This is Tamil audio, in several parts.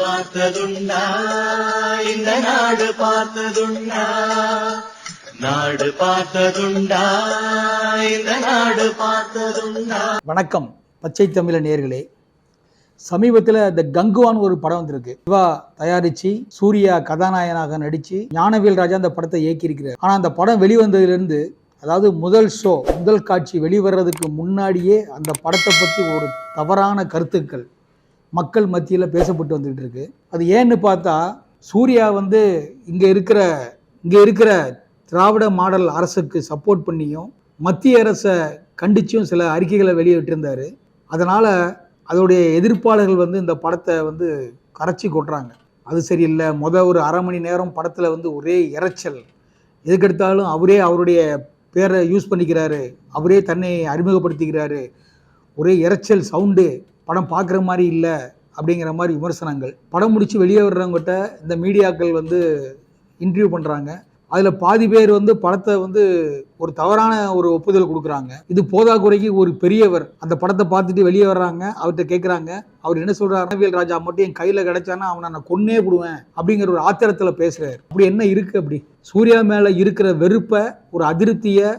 பார்த்ததுண்டா இந்த நாடு பார்த்ததுண்டா நாடு பார்த்ததுண்டா இந்த நாடு பார்த்ததுண்டா. வணக்கம் பச்சை தமிழ நேர்களே சமீபத்தில் இந்த கங்குவான் ஒரு படம் வந்திருக்கு. சிவா தயாரிச்சு சூர்யா கதாநாயகனாக நடிச்சு ஞானவேல் ராஜா அந்த படத்தை இயக்கியிருக்கிறார். ஆனால் அந்த படம் வெளிவந்ததிலிருந்து அதாவது முதல் ஷோ முதல் காட்சி வெளிவர்றதுக்கு முன்னாடியே அந்த படத்தை பற்றி ஒரு தவறான கருத்துக்கள். மக்கள் மத்தியில் பேசப்பட்டு வந்துகிட்டு இருக்கு. அது ஏன்னு பார்த்தா சூர்யா வந்து இங்கே இருக்கிற இங்கே இருக்கிற திராவிட மாடல் அரசுக்கு சப்போர்ட் பண்ணியும் மத்திய அரசை கண்டிச்சும் சில அறிக்கைகளை வெளியிட்டிருந்தாரு. அதனால் அதோடைய எதிர்ப்பாளர்கள் வந்து இந்த படத்தை வந்து கரைச்சி கொட்டுறாங்க. அது சரியில்லை. முத ஒரு அரை மணி நேரம் படத்தில் வந்து ஒரே இறைச்சல் எதுக்கெடுத்தாலும் அவரே அவருடைய பேரை யூஸ் பண்ணிக்கிறாரு. அவரே தன்னை அறிமுகப்படுத்திக்கிறாரு. ஒரே இறைச்சல் சவுண்டு. படம் பார்க்குற மாதிரி இல்லை அப்படிங்கிற மாதிரி விமர்சனங்கள். படம் முடித்து வெளியே வர்றவங்ககிட்ட இந்த மீடியாக்கள் வந்து இன்டர்வியூ பண்ணுறாங்க அதில் பாதி பேர் வந்து படத்தை வந்து ஒரு தவறான ஒரு ஒப்புதல் கொடுக்குறாங்க. இது போதாக்குறைக்கு ஒரு பெரியவர் அந்த படத்தை பார்த்துட்டு வெளியே வர்றாங்க அவர்கிட்ட கேட்குறாங்க அவர் என்ன சொல்கிறார் ரணவியல் ராஜா மட்டும் என் கையில் கிடைச்சானா அவனை நான் கொன்னே போடுவேன் அப்படிங்கிற ஒரு ஆத்திரத்தில் பேசுகிறார் அப்படி என்ன இருக்குது அப்படி? சூர்யா மேலே இருக்கிற வெறுப்பை ஒரு அதிருப்தியை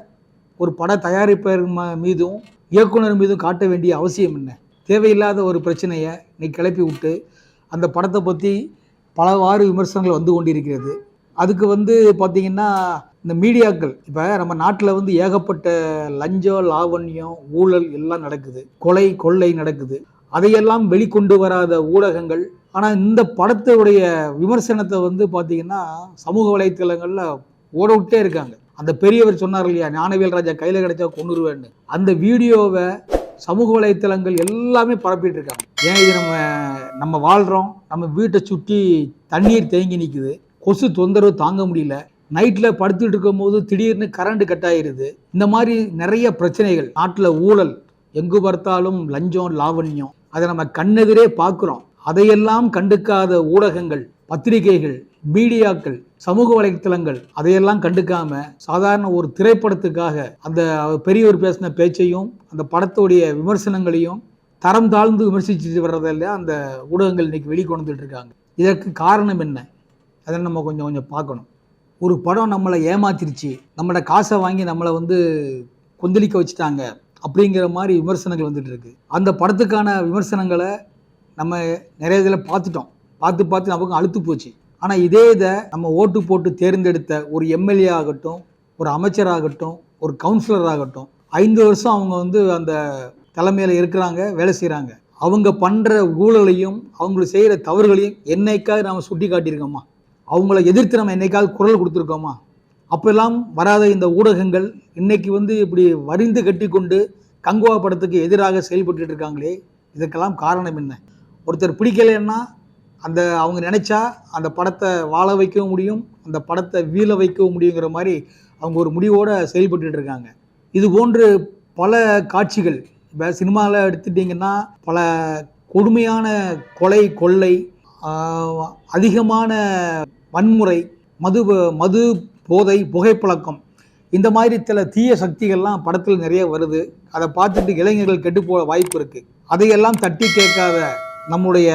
ஒரு பட தயாரிப்பர் ம- மீதும் இயக்குனர் மீதும் காட்ட வேண்டிய அவசியம் என்ன? தேவையில்லாத ஒரு பிரச்சனையை நீ கிளப்பி விட்டு அந்த படத்தை பற்றி பலவாறு விமர்சனங்கள் வந்து கொண்டிருக்கிறது. அதுக்கு வந்து பார்த்திங்கன்னா இந்த மீடியாக்கள் இப்போ நம்ம நாட்டில் வந்து ஏகப்பட்ட லஞ்சம் லாவண்யம் ஊழல் எல்லாம் நடக்குது. கொலை கொள்ளை நடக்குது. அதையெல்லாம் வெளிக்கொண்டு வராத ஊடகங்கள். ஆனால் இந்த படத்துடைய விமர்சனத்தை வந்து பார்த்தீங்கன்னா சமூக வலைத்தளங்களில் ஓட விட்டே இருக்காங்க. அந்த பெரியவர் சொன்னார் இல்லையா ஞானவேல் ராஜா கையில் கிடைச்சா கொண்டுருவேன்னு அந்த வீடியோவை சமூக வலைத்தளங்கள் எல்லாமே பரப்பிட்டு இருக்காங்க ஏன் இது நம்ம நம்ம வாழ்கிறோம் நம்ம வீட்டை சுற்றி தண்ணீர் தேங்கி நிற்குது கொசு தொந்தரவு தாங்க முடியல நைட்டில் படுத்துட்டு இருக்கும்போது திடீர்னு கரண்ட் கட் ஆயிடுது இந்த மாதிரி நிறைய பிரச்சனைகள் நாட்டில் ஊழல் எங்கு பார்த்தாலும் லஞ்சம் லாவண்யம் அதை நம்ம கண்ணெதிரே பார்க்குறோம். அதையெல்லாம் கண்டுக்காத ஊடகங்கள் பத்திரிகைகள் மீடியாக்கள் சமூக வலைத்தளங்கள் அதையெல்லாம் கண்டுக்காம சாதாரண ஒரு திரைப்படத்துக்காக அந்த பெரியவர் பேசின பேச்சையும் அந்த படத்துடைய விமர்சனங்களையும் தரம் தாழ்ந்து விமர்சிச்சுட்டு வர்றதில்ல அந்த ஊடகங்கள் இன்னைக்கு வெளிக்கொண்டுட்டு இருக்காங்க இதற்கு காரணம் என்ன? அதை நம்ம கொஞ்சம் கொஞ்சம் பார்க்கணும். ஒரு படம் நம்மளை ஏமாத்திருச்சு. நம்மளோட காசை வாங்கி நம்மளை வந்து கொந்தளிக்க வச்சுட்டாங்க அப்படிங்கிற மாதிரி விமர்சனங்கள் வந்துட்டு இருக்கு அந்த படத்துக்கான விமர்சனங்களை நம்ம நிறைய இதில் பார்த்துட்டோம். பார்த்து பார்த்து நமக்கு அழுத்து போச்சு. ஆனால் இதே இதை நம்ம ஓட்டு போட்டு தேர்ந்தெடுத்த ஒரு எம்எல்ஏ ஆகட்டும் ஒரு அமைச்சராகட்டும் ஒரு கவுன்சிலர் ஆகட்டும் ஐந்து வருஷம் அவங்க வந்து அந்த தலைமையில் இருக்கிறாங்க வேலை செய்கிறாங்க அவங்க பண்ணுற ஊழலையும் அவங்க செய்கிற தவறுகளையும் என்னைக்காவது நாம் சுட்டி காட்டியிருக்கோமா அவங்கள எதிர்த்து நம்ம என்னைக்காவது குரல் கொடுத்துருக்கோமா? அப்பெல்லாம் வராத இந்த ஊடகங்கள் இன்னைக்கு வந்து இப்படி வரிந்து கட்டி கொண்டு கங்குவா படத்துக்கு எதிராக செயல்பட்டு இருக்காங்களே இதுக்கெல்லாம் காரணம் என்ன? ஒருத்தர் பிடிக்கலைன்னா அந்த அவங்க நினச்சா அந்த படத்தை வாழ வைக்கவும் முடியும் அந்த படத்தை வீழ வைக்கவும் முடியுங்கிற மாதிரி அவங்க ஒரு முடிவோடு செயல்பட்டுட்டு இருக்காங்க. இது போன்று பல காட்சிகள் இப்போ சினிமாவில் எடுத்துட்டிங்கன்னா பல கொடுமையான கொலை கொள்ளை அதிகமான வன்முறை மது மது போதை புகைப்பழக்கம் இந்த மாதிரி சில தீய சக்திகள்லாம் படத்தில் நிறைய வருது. அதை பார்த்துட்டு இளைஞர்கள் கெட்டு போக வாய்ப்பு இருக்குது அதையெல்லாம் தட்டி கேட்காத நம்முடைய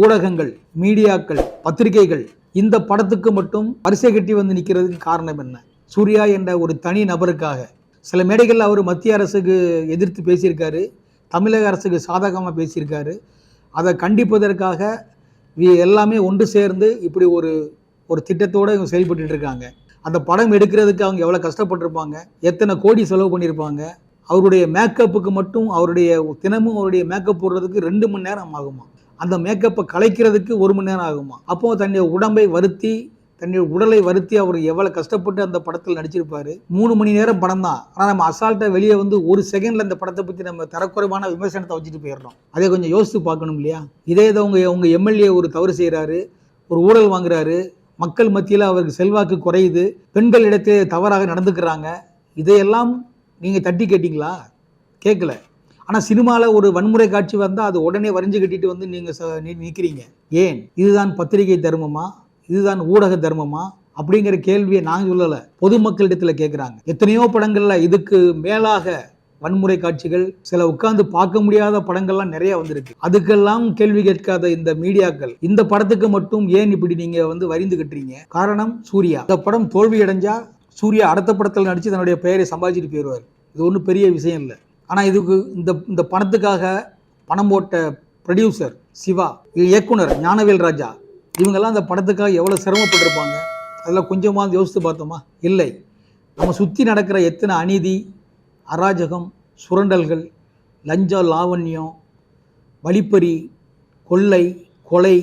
ஊடகங்கள் மீடியாக்கள் பத்திரிகைகள் இந்த படத்துக்கு மட்டும் வரிசை கட்டி வந்து நிற்கிறதுக்கு காரணம் என்ன? சூர்யா என்ற ஒரு தனி நபருக்காக. சில மேடைகளில் அவர் மத்திய அரசுக்கு எதிர்த்து பேசியிருக்காரு தமிழக அரசுக்கு சாதகமாக பேசியிருக்காரு. அதை கண்டிப்பதற்காக எல்லாமே ஒன்று சேர்ந்து இப்படி ஒரு ஒரு திட்டத்தோடு இவங்க செயல்பட்டு இருக்காங்க. அந்த படம் எடுக்கிறதுக்கு அவங்க எவ்வளோ கஷ்டப்பட்டிருப்பாங்க எத்தனை கோடி செலவு பண்ணியிருப்பாங்க அவருடைய மேக்கப்புக்கு மட்டும் அவருடைய தினமும் அவருடைய மேக்கப் போடுறதுக்கு ரெண்டு மணி நேரம் ஆகுமா? அந்த மேக்கப்பை கலைக்கிறதுக்கு ஒரு மணி நேரம் ஆகுமா? அப்போ தன்னுடைய உடம்பை வருத்தி தன்னுடைய உடலை வருத்தி அவர் எவ்வளோ கஷ்டப்பட்டு அந்த படத்தில் நடிச்சிருப்பாரு. மூணு மணி நேரம் படம் தான். ஆனால் நம்ம அசால்ட்டாக வெளியே வந்து ஒரு செகண்டில் அந்த படத்தை பற்றி நம்ம தரக்குறைவான விமர்சனத்தை வச்சுட்டு போயிடுறோம். அதை கொஞ்சம் யோசித்து பார்க்கணும் இல்லையா? இதே இதை அவங்க உங்கள் எம்எல்ஏ ஒரு தவறு செய்கிறாரு ஒரு ஊழல் வாங்குறாரு மக்கள் மத்தியில் அவருக்கு செல்வாக்கு குறையுது பெண்கள் இடத்திலே தவறாக நடந்துக்கிறாங்க. இதையெல்லாம் நீங்கள் தட்டி கேட்டிங்களா? கேட்கல ஆனால் சினிமாவில் ஒரு வன்முறை காட்சி வந்தால் அது உடனே வரைஞ்சு கட்டிட்டு வந்து நீங்கள் நிற்கிறீங்க ஏன்? இதுதான் பத்திரிகை தர்மமா? இதுதான் ஊடக தர்மமா? அப்படிங்கிற கேள்வியை நான் சொல்லலை. பொதுமக்களிடத்தில் கேட்குறாங்க எத்தனையோ படங்களில் இதுக்கு மேலாக வன்முறை காட்சிகள் சில உட்கார்ந்து பார்க்க முடியாத படங்கள்லாம் நிறைய வந்திருக்கு. அதுக்கெல்லாம் கேள்வி கேட்காத இந்த மீடியாக்கள் இந்த படத்துக்கு மட்டும் ஏன் இப்படி நீங்க வந்து வரிந்து கட்டுறீங்க? காரணம் சூர்யா. இந்த படம் தோல்வி அடைஞ்சா சூர்யா அடுத்த படத்தில் நடித்து தன்னுடைய பெயரை சம்பாதிச்சுட்டு போயிடுவார். இது ஒன்றும் பெரிய விஷயம் இல்லை. ஆனால் இதுக்கு இந்த இந்த பணத்துக்காக பணம் போட்ட ப்ரொடியூசர் சிவா இயக்குனர் ஞானவேல் ராஜா இவங்கெல்லாம் அந்த படத்துக்காக எவ்வளோ சிரமப்பட்டிருப்பாங்க? அதெல்லாம் கொஞ்சமாக யோசித்து பார்த்தோமா? இல்லை. நம்ம சுற்றி நடக்கிற எத்தனை அநீதி அராஜகம் சுரண்டல்கள் லஞ்சம் லாவண்யம் வழிப்பறி கொள்ளை கொலை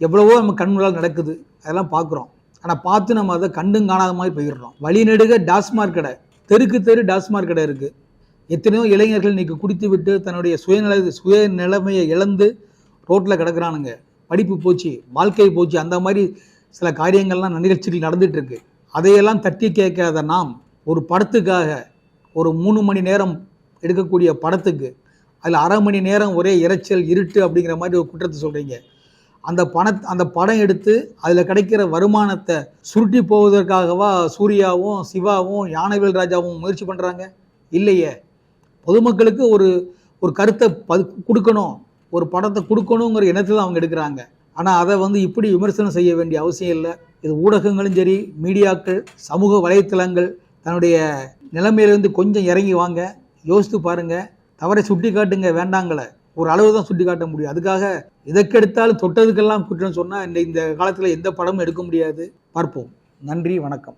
எவ்வளவோ நம்ம கண் நடக்குது. அதெல்லாம் பார்க்குறோம். ஆனால் பார்த்து நம்ம அதை கண்டும் காணாத மாதிரி போயிடுறோம். வழிநெடுக டாஸ்மார்க் கடை. தெருக்கு தெரு டாஸ்மார்க் கடை இருக்குது எத்தனையோ இளைஞர்கள் இன்னைக்கு குடித்து விட்டு தன்னுடைய சுயநிலை சுய நிலைமையை இழந்து ரோட்டில் கிடக்குறானுங்க. படிப்பு போச்சு வாழ்க்கை போச்சு அந்த மாதிரி சில காரியங்கள்லாம் நிகழ்ச்சிகள் நடந்துகிட்ருக்கு அதையெல்லாம் தட்டி கேட்காத நாம் ஒரு படத்துக்காக ஒரு மூணு மணி நேரம் எடுக்கக்கூடிய படத்துக்கு அதில் அரை மணி நேரம் ஒரே இரைச்சல் இருட்டு அப்படிங்கிற மாதிரி ஒரு குற்றத்தை சொல்கிறீங்க அந்த பண அந்த படம் எடுத்து அதில் கிடைக்கிற வருமானத்தை சுருட்டி போவதற்காகவா சூர்யாவும் சிவாவும் யானவேல் ராஜாவும் முயற்சி பண்ணுறாங்க இல்லையே. பொதுமக்களுக்கு ஒரு ஒரு கருத்தை பது கொடுக்கணும். ஒரு படத்தை கொடுக்கணுங்கிற எண்ணத்தில் அவங்க எடுக்கிறாங்க. ஆனால் அதை வந்து இப்படி விமர்சனம் செய்ய வேண்டிய அவசியம் இல்லை. இது ஊடகங்களும் சரி மீடியாக்கள் சமூக வலைத்தளங்கள் தன்னுடைய நிலைமையிலேருந்து கொஞ்சம் இறங்கி வாங்க. யோசித்து பாருங்கள் தவறை சுட்டி காட்டுங்க வேண்டாங்களை. ஒரு அளவு தான் சுட்டி காட்ட முடியும். அதுக்காக எதற்கெடுத்தாலும் தொட்டதுக்கெல்லாம் குற்றம் சொன்னால் இந்த இந்த காலத்தில் எந்த படமும் எடுக்க முடியாது. பார்ப்போம். நன்றி வணக்கம்.